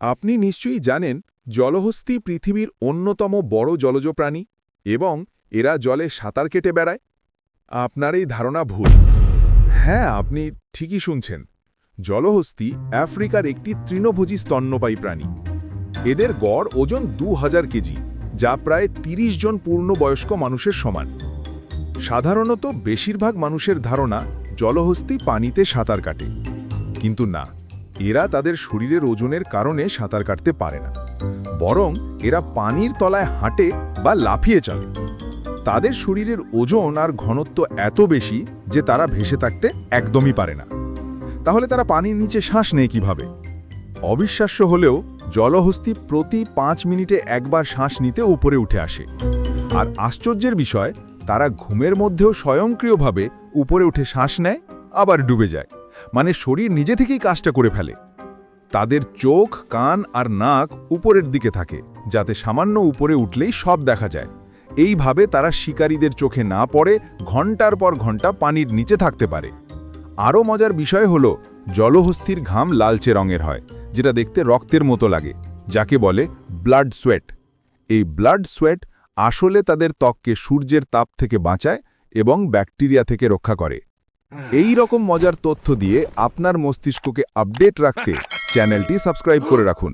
আপনি নিশ্চয়ই জানেন, জলহস্তী পৃথিবীর অন্যতম বড় জলজ প্রাণী এবং এরা জলে সাঁতার কেটে বেড়ায়। আপনার এই ধারণা ভুল। হ্যাঁ আপনি ঠিকই শুনছেন। জলহস্তী আফ্রিকার একটি তৃণভোজী স্তন্যপায়ী প্রাণী। এদের গড় ওজন দু হাজার কেজি, যা প্রায় ৩০ জন পূর্ণবয়স্ক মানুষের সমান। সাধারণত বেশিরভাগ মানুষের ধারণা জলহস্তী পানিতে সাঁতার কাটে। কিন্তু না এরা তাদের শরীরের ওজনের কারণে সাঁতার কাটতে পারে না। বরং এরা পানির তলায় হাঁটে বা লাফিয়ে চলে। তাদের শরীরের ওজন আর ঘনত্ব এত বেশি যে তারা ভেসে থাকতে একদমই পারে না। তাহলে তারা পানির নিচে শ্বাস নেয় কীভাবে? অবিশ্বাস্য হলেও জলহস্তি প্রতি পাঁচ মিনিটে একবার শ্বাস নিতে উপরে উঠে আসে। আর আশ্চর্যের বিষয়, তারা ঘুমের মধ্যেও স্বয়ংক্রিয়ভাবে উপরে উঠে শ্বাস নেয়, আবার ডুবে যায়। মানে শরীর নিজে থেকেই কাজটা করে ফেলে। তাদের চোখ, কান আর নাক উপরের দিকে থাকে, যাতে সামান্য উপরে উঠলেই সব দেখা যায়। এইভাবে তারা শিকারীদের চোখে না পড়ে, ঘণ্টার পর ঘণ্টা পানির নিচে থাকতে পারে। আরও মজার বিষয় হল, জলহস্তির ঘাম লালচে রঙের হয়, যেটা দেখতে রক্তের মতো লাগে, যাকে বলে ব্লাড সোয়েট এই ব্লাড সোয়েট আসলে তাদের ত্বককে সূর্যের তাপ থেকে বাঁচায় এবং ব্যাকটেরিয়া থেকে রক্ষা করে। এই রকম মজার তথ্য দিয়ে আপনার মস্তিষ্ককে আপডেট রাখতে চ্যানেলটি সাবস্ক্রাইব করে রাখুন।